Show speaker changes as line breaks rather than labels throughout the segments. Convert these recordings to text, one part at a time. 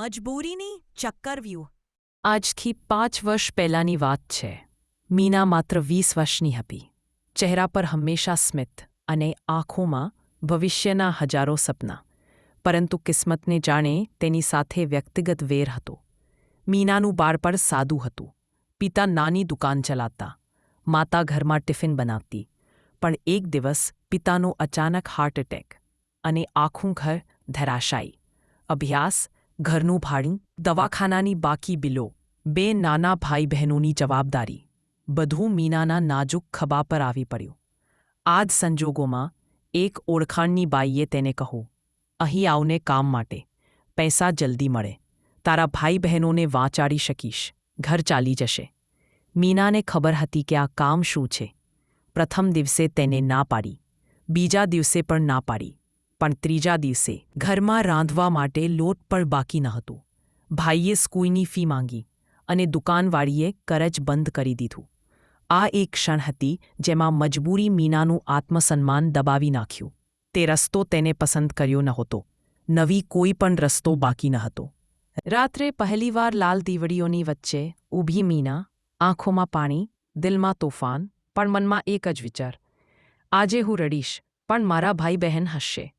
મજબૂરીની ચક્કર વ્યૂહ
આજથી પાંચ વર્ષ પહેલાંની વાત છે. મીના માત્ર વીસ વર્ષની હતી. ચહેરા પર હંમેશા સ્મિત અને આંખોમાં ભવિષ્યના હજારો સપના. પરંતુ કિસ્મતને જાણે તેની સાથે વ્યક્તિગત વેર હતો. મીનાનું બાળપણ સાદું હતું. પિતા નાની દુકાન ચલાવતા. માતા ઘરમાં ટિફિન બનાવતી. પણ એક દિવસ પિતાનો અચાનક હાર્ટ એટેક અને આખું ઘર ધરાશાયી. અભ્યાસ ઘરનું ભાડું, દવાખાનાની બાકી બિલો, બે નાના ભાઈ બહેનોની જવાબદારી, બધું મીનાના નાજુક ખભા પર આવી પડ્યું. આ જ સંજોગોમાં એક ઓળખાણની બાઈએ તેને કહું, અહીં આવને કામ માટે, પૈસા જલ્દી મળે. તારા ભાઈ બહેનોને વાંચાડી શકીશ. ઘર ચાલી જશે. મીનાને ખબર હતી કે આ કામ શું છે. પ્રથમ દિવસે તેને ના પાડી, બીજા દિવસે પણ ના પાડી. પણ ત્રીજા દિવસે ઘરમાં રાંધવા માટે લોટ પણ બાકી ન હતું. ભાઈએ સ્કૂલની ફી માંગી અને દુકાનવાળીએ કરજ બંધ કરી દીધું. આ એક ક્ષણ હતી જેમાં મજબૂરી મીનાનું આત્મસન્માન દબાવી નાખ્યું. તે રસ્તો તેને પસંદ કર્યો નહોતો. નવી કોઈ પણ રસ્તો બાકી ન હતો. રાત્રે પહેલીવાર લાલ દીવડીઓની વચ્ચે ઊભી મીના, આંખોમાં પાણી, દિલમાં તોફાન, પણ મનમાં એક જ વિચાર. આજે હું રડીશ, પણ મારા ભાઈ બહેન હસશે.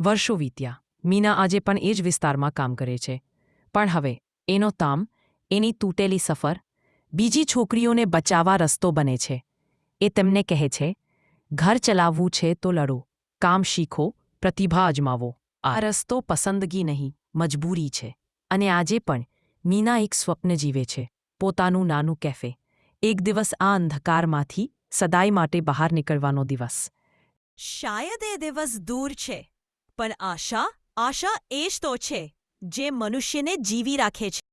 વર્ષો વીત્યા. મીના આજે પણ એ જ વિસ્તારમાં કામ કરે છે. પણ હવે, એનો તામ, એની તૂટેલી સફર, બીજી છોકરીઓને બચાવવા રસ્તો બને છે. એ તેમને કહે છે, ઘર ચલાવવું છે તો લડો. કામ શીખો, પ્રતિભા અજમાવો. આ રસ્તો પસંદગી નહીં, મજબૂરી છે. અને આજે પણ મીના એક સ્વપ્ન જીવે છે. પોતાનું નાનું કેફે. એક દિવસ આ અંધકારમાંથી સદાય માટે બહાર નીકળવાનો દિવસ.
શાયદ એ દિવસ દૂર છે. પણ આશા આશા એ જ તો છે જે મનુષ્યને જીવી રાખે છે.